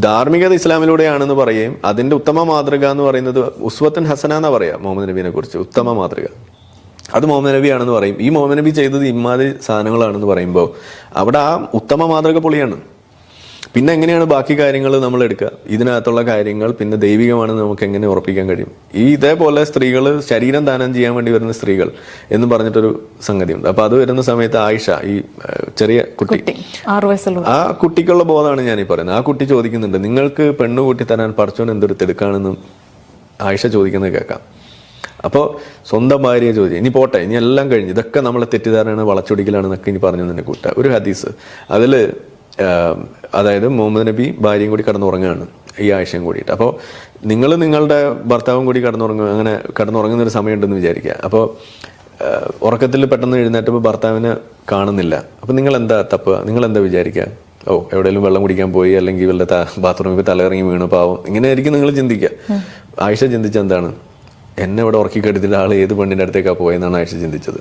ധാർമ്മികത ഇസ്ലാമിലൂടെയാണെന്ന് പറയുകയും അതിന്റെ ഉത്തമ മാതൃക എന്ന് പറയുന്നത് ഉസ്വത്തൻ ഹസന എന്ന് പറയാ മുഹമ്മദ് നബീനെ കുറിച്ച്. ഉത്തമ മാതൃക. അത് മുഹമ്മദ് നബിയാണെന്ന് പറയും. ഈ മുഹമ്മദ് നബി ചെയ്തത് ഇമാതിരി സാധനങ്ങളാണെന്ന് പറയുമ്പോൾ അവിടെ ആ ഉത്തമ മാതൃക പൊളിയാണ്. പിന്നെ എങ്ങനെയാണ് ബാക്കി കാര്യങ്ങൾ നമ്മൾ എടുക്കുക? ഇതിനകത്തുള്ള കാര്യങ്ങൾ പിന്നെ ദൈവികമാണെന്ന് നമുക്ക് എങ്ങനെ ഉറപ്പിക്കാൻ കഴിയും? ഈ ഇതേപോലെ സ്ത്രീകൾ ശരീരം ദാനം ചെയ്യാൻ വേണ്ടി വരുന്ന സ്ത്രീകൾ എന്ന് പറഞ്ഞിട്ടൊരു സംഗതിയുണ്ട്. അപ്പൊ അത് വരുന്ന സമയത്ത് ആയിഷ ഈ ചെറിയ കുട്ടി. ആ കുട്ടിക്കുള്ള ബോധമാണ് ഞാൻ ഈ പറയുന്നത്. ആ കുട്ടി ചോദിക്കുന്നുണ്ട് നിങ്ങൾക്ക് പെണ്ണ് കൂട്ടി തരാൻ പഠിച്ചോൻ എന്തൊരു തിടുക്കാണെന്ന് ആയിഷ ചോദിക്കുന്നത് കേൾക്കാം. അപ്പോൾ സ്വന്തം ഭാര്യയെ ചോദിച്ചു ഇനി പോട്ടെ ഇനി എല്ലാം കഴിഞ്ഞ് ഇതൊക്കെ നമ്മളെ തെറ്റിദ്ധാരണയാണ് വളച്ചൊടിക്കലാണെന്നൊക്കെ ഇനി പറഞ്ഞു തന്നെ കൂട്ടുക ഒരു ഹദീസ്. അതിൽ അതായത് മുഹമ്മദ് നബി ഭാര്യയും കൂടി കടന്നുറങ്ങുകയാണ് ഈ ആഴ്ചയും കൂടിയിട്ട്. അപ്പോൾ നിങ്ങൾ നിങ്ങളുടെ ഭർത്താവും കൂടി കടന്നുറങ്ങുക അങ്ങനെ കടന്നുറങ്ങുന്ന ഒരു സമയമുണ്ടെന്ന് വിചാരിക്കുക. അപ്പോൾ ഉറക്കത്തിൽ പെട്ടെന്ന് എഴുന്നേറ്റപ്പോൾ ഭർത്താവിനെ കാണുന്നില്ല. അപ്പോൾ നിങ്ങൾ എന്താ തപ്പുക? നിങ്ങൾ എന്താ വിചാരിക്കുക? ഓ എവിടെയെങ്കിലും വെള്ളം കുടിക്കാൻ പോയി അല്ലെങ്കിൽ വല്ല ബാത്റൂമിൽ പോയി തലയിറങ്ങി വീണു പാവം. ഇങ്ങനെ ആയിരിക്കും നിങ്ങൾ ചിന്തിക്കുക. ആഴ്ച ചിന്തിച്ച എന്താണ് എന്നെ ഇവിടെ ഉറക്കി കെടുത്തിട്ട് ആൾ ഏത് പെണ്ണിന്റെ അടുത്തേക്കാണ് പോയെന്നാണ് ആഴ്ച ചിന്തിച്ചത്.